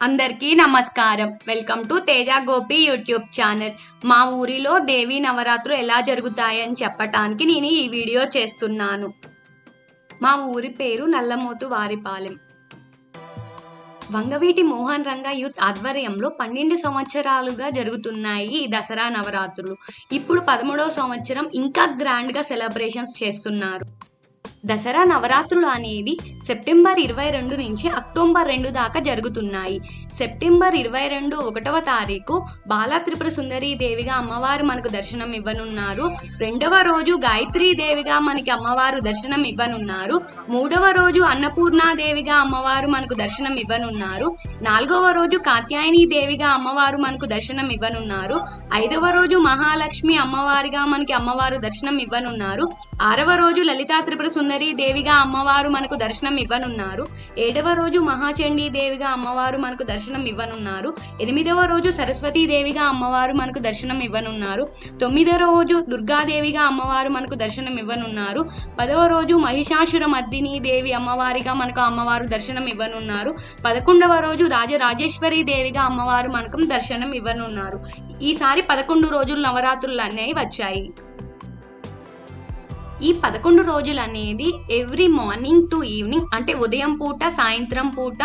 అందరికీ నమస్కారం. Welcome to Teja Gopi YouTube channel. మా ఊరిలో దేవీ నవరాత్రులు ఎలా జరుగుతాయని చెప్పటానికి నేను ఈ వీడియో చేస్తున్నాను. మా ఊరి పేరు నల్లమోతు వారిపాలెం. వంగవీటి మోహన్ రంగ యూత్ ఆధ్వర్యంలో పన్నెండు సంవత్సరాలుగా జరుగుతున్నాయి ఈ దసరా నవరాత్రులు. ఇప్పుడు పదమూడవ సంవత్సరం ఇంకా గ్రాండ్గా సెలబ్రేషన్స్ చేస్తున్నారు. దసరా నవరాత్రులు అనేది సెప్టెంబర్ ఇరవై రెండు నుంచి అక్టోబర్ రెండు దాకా జరుగుతున్నాయి. సెప్టెంబర్ ఇరవై రెండు ఒకటవ తారీఖు బాలా త్రిపుర సుందరి దేవిగా అమ్మవారు మనకు దర్శనం ఇవ్వనున్నారు. రెండవ రోజు గాయత్రీ దేవిగా మనకి అమ్మవారు దర్శనం ఇవ్వనున్నారు. మూడవ రోజు అన్నపూర్ణాదేవిగా అమ్మవారు మనకు దర్శనం ఇవ్వనున్నారు. నాలుగవ రోజు కాత్యాయని దేవిగా అమ్మవారు మనకు దర్శనం ఇవ్వనున్నారు. ఐదవ రోజు మహాలక్ష్మి అమ్మవారిగా మనకి అమ్మవారు దర్శనం ఇవ్వనున్నారు. ఆరవ రోజు లలితా త్రిపుర సుందరి దేవిగా అమ్మవారు మనకు దర్శనం ఇవ్వనున్నారు. ఏడవ రోజు మహాచండీ దేవిగా అమ్మవారు మనకు దర్శనం ఇవ్వనున్నారు. ఎనిమిదవ రోజు సరస్వతీ దేవిగా అమ్మవారు మనకు దర్శనం ఇవ్వనున్నారు. తొమ్మిదవ రోజు దుర్గాదేవిగా అమ్మవారు మనకు దర్శనం ఇవ్వనున్నారు. పదవ రోజు మహిషాసుర మర్దిని దేవి అమ్మవారిగా మనకు అమ్మవారు దర్శనం ఇవ్వనున్నారు. పదకొండవ రోజు రాజరాజేశ్వరి దేవిగా అమ్మవారు మనకు దర్శనం ఇవ్వనున్నారు. ఈసారి పదకొండు రోజులు నవరాత్రులు అనేవి వచ్చాయి. ఈ పదకొండు రోజులు అనేది ఎవ్రీ మార్నింగ్ టు ఈవినింగ్ అంటే ఉదయం పూట సాయంత్రం పూట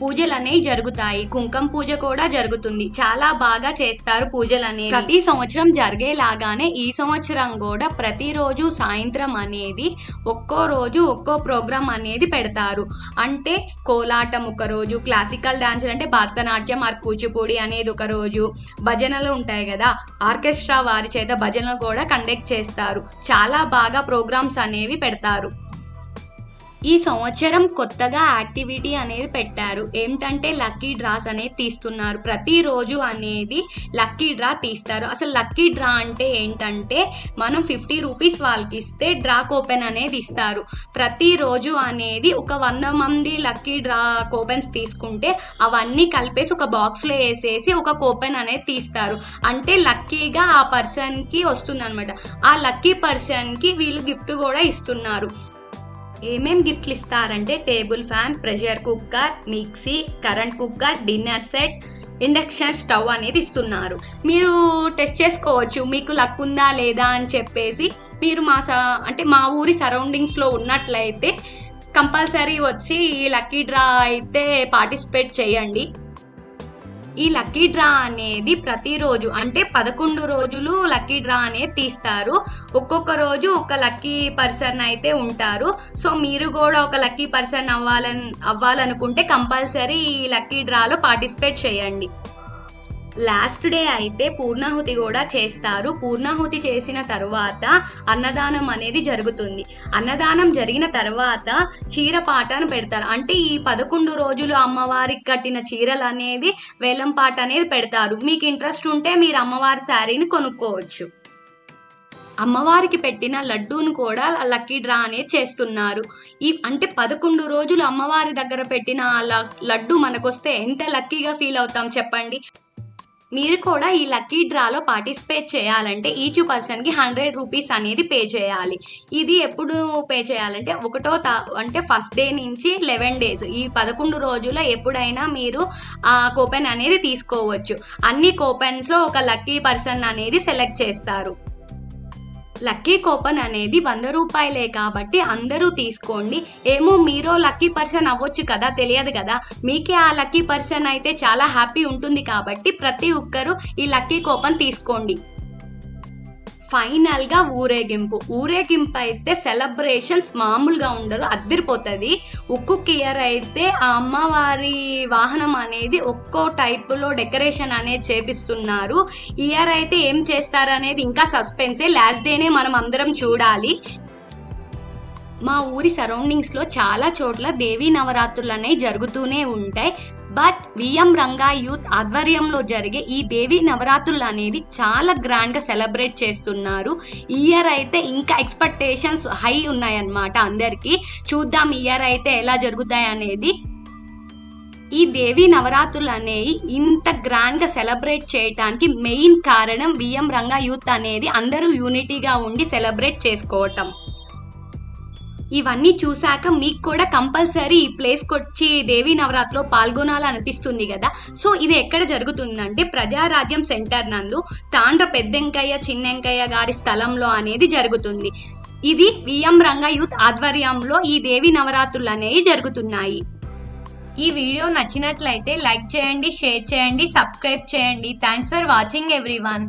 పూజలు అనేవి జరుగుతాయి. కుంకం పూజ కూడా జరుగుతుంది. చాలా బాగా చేస్తారు పూజలు అనేవి ప్రతి సంవత్సరం జరిగేలాగానే ఈ సంవత్సరం కూడా ప్రతిరోజు సాయంత్రం అనేది ఒక్కో రోజు ఒక్కో ప్రోగ్రామ్ అనేది పెడతారు. అంటే కోలాటం ఒక రోజు క్లాసికల్ డాన్సులు అంటే భరతనాట్యం ఆర్ కూచిపూడి అనేది ఒక రోజు భజనలు ఉంటాయి కదా. ఆర్కెస్ట్రా వారి చేత భజనలు కూడా కండక్ట్ చేస్తారు. చాలా బాగా ప్రోగ్రామ్స్ అనేవి పెడతారు. ఈ సంవత్సరం కొత్తగా యాక్టివిటీ అనేది పెట్టారు. ఏంటంటే లక్కీ డ్రాస్ అనేది తీస్తున్నారు. ప్రతిరోజు అనేది లక్కీ డ్రా తీస్తారు. అసలు లక్కీ డ్రా అంటే ఏంటంటే మనం ఫిఫ్టీ రూపీస్ వాళ్ళకి ఇస్తే డ్రా కూపెన్ అనేది ఇస్తారు. ప్రతిరోజు అనేది ఒక వంద మంది లక్కీ డ్రా కూపెన్స్ తీసుకుంటే అవన్నీ కలిపేసి ఒక బాక్స్లో వేసేసి ఒక కూపెన్ అనేది తీస్తారు. అంటే లక్కీగా ఆ పర్సన్కి వస్తుంది అనమాట ఆ లక్కీ పర్సన్కి వీళ్ళు గిఫ్ట్ కూడా ఇస్తున్నారు. ఏమేం గిఫ్ట్లు ఇస్తారంటే table fan pressure cooker mixie current cooker dinner set induction stove అనేది ఇస్తున్నారు. మీరు టెస్ట్ చేసుకోవచ్చు. మీకు లక్ ఉందా లేదా అని చెప్పేసి మీరు మా స అంటే మా ఊరి సరౌండింగ్స్లో ఉన్నట్లయితే కంపల్సరీ వచ్చి లక్కీ డ్రా అయితే పార్టిసిపేట్ చేయండి. ఈ లక్కీ డ్రా అనేది ప్రతిరోజు అంటే పదకొండు రోజులు లక్కీ డ్రా అనేది తీస్తారు. ఒక్కొక్క రోజు ఒక లక్కీ పర్సన్ అయితే ఉంటారు. సో మీరు కూడా ఒక లక్కీ పర్సన్ అవ్వాలని అవ్వాలనుకుంటే కంపల్సరీ ఈ లక్కీ డ్రాలో పార్టిసిపేట్ చేయండి. లాస్ట్ డే అయితే పూర్ణాహుతి కూడా చేస్తారు. పూర్ణాహుతి చేసిన తర్వాత అన్నదానం అనేది జరుగుతుంది. అన్నదానం జరిగిన తర్వాత చీర పాటను పెడతారు. అంటే ఈ పదకొండు రోజులు అమ్మవారికి కట్టిన చీరలు అనేది వేలం పాట అనేది పెడతారు. మీకు ఇంట్రెస్ట్ ఉంటే మీరు అమ్మవారి శారీని కొనుక్కోవచ్చు. అమ్మవారికి పెట్టిన లడ్డూను కూడా లక్కీ డ్రా అనేది చేస్తున్నారు. ఈ అంటే పదకొండు రోజులు అమ్మవారి దగ్గర పెట్టిన ఆ లడ్డు మనకొస్తే ఎంత లక్కీగా ఫీల్ అవుతాం చెప్పండి? మీరు కూడా ఈ లక్కీ డ్రాలో పార్టిసిపేట్ చేయాలంటే ఈచ్ పర్సన్కి హండ్రెడ్ రూపీస్ అనేది పే చేయాలి. ఇది ఎప్పుడు పే చేయాలంటే ఒకటో తా అంటే ఫస్ట్ డే నుంచి లెవెన్ డేస్. ఈ పదకొండు రోజుల్లో ఎప్పుడైనా మీరు ఆ కూపెన్ అనేది తీసుకోవచ్చు. అన్ని కూపెన్స్లో ఒక లక్కీ పర్సన్ అనేది సెలెక్ట్ చేస్తారు. లక్కీ కూపన్ అనేది వంద రూపాయలే కాబట్టి అందరూ తీసుకోండి. ఏమో మీరు లక్కీ పర్సన్ అవ్వచ్చు కదా తెలియదు కదా. మీకే ఆ లక్కీ పర్సన్ అయితే చాలా హ్యాపీ ఉంటుంది కాబట్టి ప్రతి ఒక్కరూ ఈ లక్కీ కూపన్ తీసుకోండి. ఫైనల్గా ఊరేగింపు. ఊరేగింపు అయితే సెలబ్రేషన్స్ మామూలుగా ఉండరు అద్దరిపోతుంది. ఒక్కొక్క ఇయర్ అయితే ఆ అమ్మవారి వాహనం అనేది ఒక్కో టైపులో డెకరేషన్ అనేది చేపిస్తున్నారు. ఇయర్ అయితే ఏం చేస్తారు అనేది ఇంకా సస్పెన్సే లాస్ట్ డేనే మనం అందరం చూడాలి. మా ఊరి సరౌండింగ్స్లో చాలా చోట్ల దేవీ నవరాత్రులు అనేవి జరుగుతూనే ఉంటాయి. బట్ విఎం రంగా యూత్ ఆధ్వర్యంలో జరిగే ఈ దేవి నవరాత్రులు అనేది చాలా గ్రాండ్గా సెలబ్రేట్ చేస్తున్నారు. ఇయర్ అయితే ఇంకా ఎక్స్పెక్టేషన్స్ హై ఉన్నాయన్నమాట అందరికీ. చూద్దాం ఇయర్ అయితే ఎలా జరుగుతాయి అనేది. ఈ దేవి నవరాత్రులు అనేవి ఇంత గ్రాండ్గా సెలబ్రేట్ చేయటానికి మెయిన్ కారణం విఎం రంగా యూత్ అనేది అందరూ యూనిటీగా ఉండి సెలబ్రేట్ చేసుకోవటం. ఇవన్నీ చూశాక మీకు కూడా కంపల్సరీ ఈ ప్లేస్కి వచ్చి దేవీ నవరాత్రిలో పాల్గొనాలనిపిస్తుంది కదా? సో ఇది ఎక్కడ జరుగుతుందంటే ప్రజారాజ్యం సెంటర్ నందు తాండ్ర పెద్దెంకయ్య చిన్నెంకయ్య గారి స్థలంలో అనేది జరుగుతుంది. ఇది విఎం రంగ యూత్ ఆధ్వర్యంలో ఈ దేవి నవరాత్రులు అనేవి జరుగుతున్నాయి. ఈ వీడియో నచ్చినట్లయితే లైక్ చేయండి షేర్ చేయండి సబ్స్క్రైబ్ చేయండి. Thanks for watching everyone